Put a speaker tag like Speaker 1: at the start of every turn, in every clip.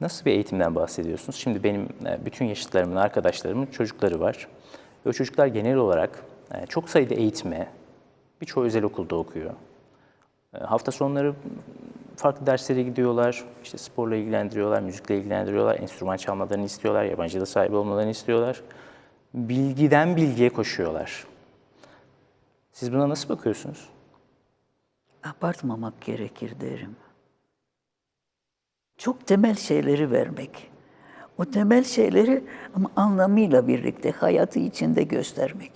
Speaker 1: Nasıl bir eğitimden bahsediyorsunuz? Şimdi benim e, bütün yaşıtlarımın, arkadaşlarımın çocukları var. Ve o çocuklar genel olarak e, çok sayıda eğitime, birçoğu özel okulda okuyor. E, Hafta sonları farklı derslere gidiyorlar, işte sporla ilgilendiriyorlar, müzikle ilgilendiriyorlar, enstrüman çalmalarını istiyorlar, yabancı da sahibi olmalarını istiyorlar. Bilgiden bilgiye koşuyorlar. Siz buna nasıl bakıyorsunuz?
Speaker 2: abartmamak gerekir derim. Çok temel şeyleri vermek. O temel şeyleri ama anlamıyla birlikte hayatı içinde göstermek.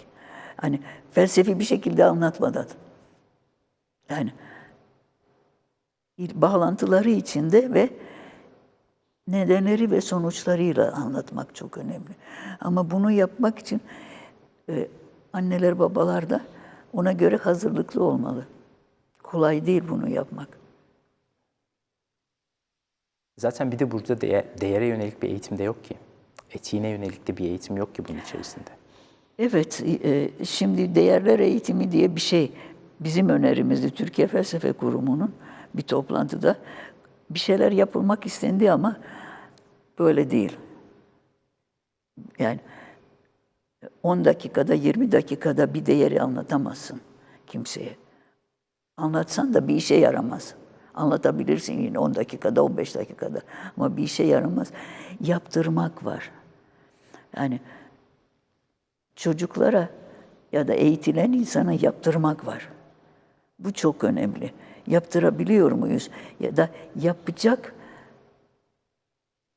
Speaker 2: Hani felsefi bir şekilde anlatmadan. Yani bağlantıları içinde ve nedenleri ve sonuçlarıyla anlatmak çok önemli. Ama bunu yapmak için e, anneler babalar da ona göre hazırlıklı olmalı. Kolay değil bunu yapmak.
Speaker 1: Zaten bir de burada değe- değere yönelik bir eğitim de yok ki. Etiğine yönelik de bir eğitim yok ki bunun içerisinde.
Speaker 2: Evet, e, şimdi değerler eğitimi diye bir şey bizim önerimizdi Türkiye Felsefe Kurumu'nun bir toplantıda bir şeyler yapılmak istendi ama böyle değil. Yani 10 dakikada, 20 dakikada bir değeri anlatamazsın kimseye. Anlatsan da bir işe yaramaz. Anlatabilirsin yine 10 dakikada, 15 dakikada ama bir işe yaramaz. Yaptırmak var. Yani çocuklara ya da eğitilen insana yaptırmak var. Bu çok önemli. Yaptırabiliyor muyuz? Ya da yapacak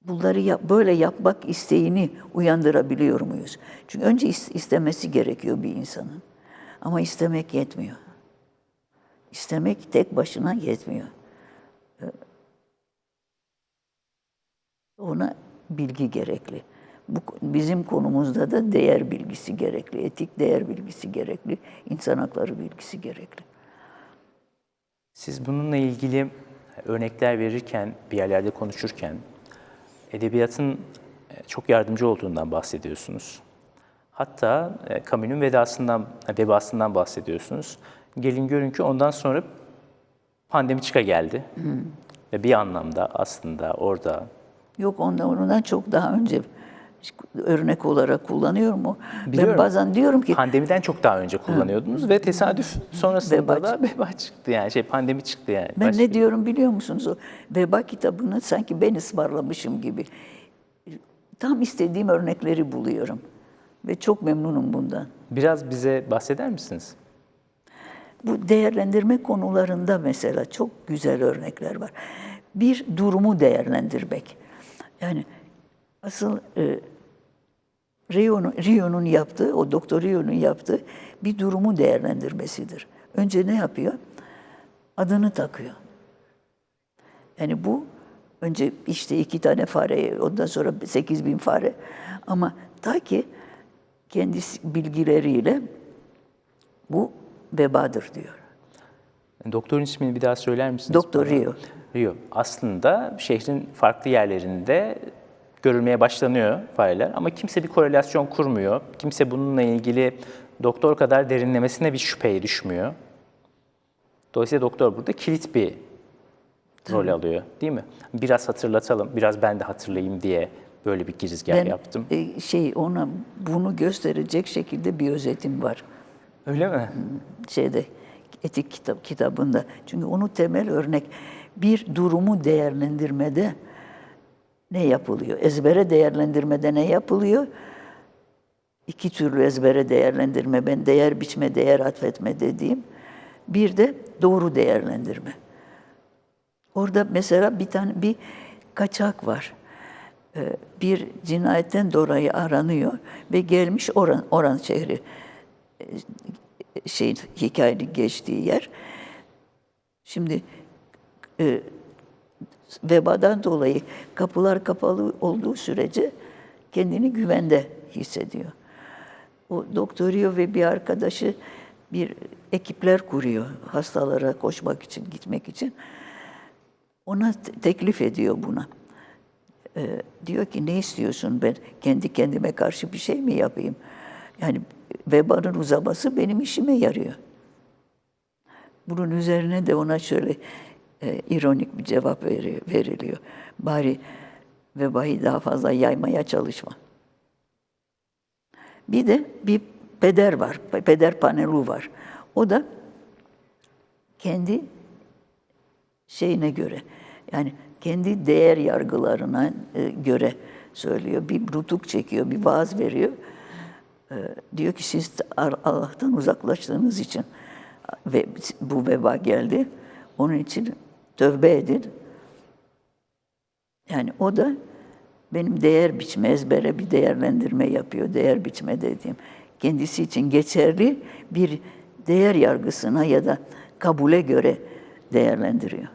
Speaker 2: bunları yap, böyle yapmak isteğini uyandırabiliyor muyuz? Çünkü önce is- istemesi gerekiyor bir insanın. Ama istemek yetmiyor. İstemek tek başına yetmiyor. Ee, Ona bilgi gerekli. Bu bizim konumuzda da değer bilgisi gerekli, etik değer bilgisi gerekli, insan hakları bilgisi gerekli.
Speaker 1: Siz bununla ilgili örnekler verirken, bir yerlerde konuşurken edebiyatın e, çok yardımcı olduğundan bahsediyorsunuz. Hatta e, Camus'un vedasından, vebasından bahsediyorsunuz. Gelin görün ki ondan sonra pandemi çıka geldi. Ve bir anlamda aslında orada
Speaker 2: Yok ondan, ondan çok daha önce örnek olarak kullanıyorum o.
Speaker 1: Biliyorum.
Speaker 2: Ben bazen diyorum ki
Speaker 1: pandemiden çok daha önce kullanıyordunuz ve tesadüf sonrasında
Speaker 2: Veba
Speaker 1: da veba çıktı yani şey pandemi çıktı yani.
Speaker 2: ben
Speaker 1: Başka-
Speaker 2: ne diyorum biliyor musunuz? O veba kitabını sanki ben ısmarlamışım gibi. Tam istediğim örnekleri buluyorum. Ve çok memnunum bundan.
Speaker 1: Biraz bize bahseder misiniz?
Speaker 2: Bu değerlendirme konularında mesela çok güzel örnekler var. Bir durumu değerlendirmek. Yani asıl e, Rio'nun Rio'nun yaptığı, o Doktor Rio'nun yaptığı bir durumu değerlendirmesidir. Önce ne yapıyor? Adını takıyor. Yani bu önce işte iki tane fare, ondan sonra sekiz bin fare. Ama ta ki kendisi bilgileriyle bu vebadır diyor.
Speaker 1: Doktorun ismini bir daha söyler misiniz?
Speaker 2: Doktor
Speaker 1: bana?
Speaker 2: Rio.
Speaker 1: Rio. Aslında şehrin farklı yerlerinde görülmeye başlanıyor fareler ama kimse bir korelasyon kurmuyor. Kimse bununla ilgili doktor kadar derinlemesine bir şüpheye düşmüyor. Dolayısıyla doktor burada kilit bir rol alıyor değil mi? Biraz hatırlatalım, biraz ben de hatırlayayım diye böyle bir girizgah
Speaker 2: Ben
Speaker 1: yaptım.
Speaker 2: e, şey ona bunu gösterecek şekilde bir özetim var
Speaker 1: Öyle mi?
Speaker 2: şeyde etik kitap kitabında. Çünkü onu temel örnek bir durumu değerlendirmede ne yapılıyor? Ezbere değerlendirmede ne yapılıyor? İki türlü ezbere değerlendirme, ben değer biçme, değer atfetme dediğim. Bir de doğru değerlendirme. Orada mesela bir tane bir kaçak var. Ee, Bir cinayetten dolayı aranıyor ve gelmiş Oran, Oran şehri e, şey hikayenin geçtiği yer. Şimdi e, vebadan dolayı kapılar kapalı olduğu sürece kendini güvende hissediyor. O doktoruyor ve bir arkadaşı bir ekipler kuruyor hastalara koşmak için, gitmek için. Ona te- teklif ediyor buna. Ee, diyor ki ne istiyorsun ben kendi kendime karşı bir şey mi yapayım? Yani vebanın uzaması benim işime yarıyor. Bunun üzerine de ona şöyle e, ironik bir cevap veriyor, veriliyor. Bari vebayı daha fazla yaymaya çalışma. Bir de bir peder var, peder panelu var. O da kendi şeyine göre, yani kendi değer yargılarına e, göre söylüyor. Bir nutuk çekiyor, bir vaaz veriyor. E, diyor ki siz Allah'tan uzaklaştığınız için ve bu veba geldi. Onun için tövbe edin. Yani o da benim değer biçme, ezbere bir değerlendirme yapıyor. Değer biçme dediğim. Kendisi için geçerli bir değer yargısına ya da kabule göre değerlendiriyor.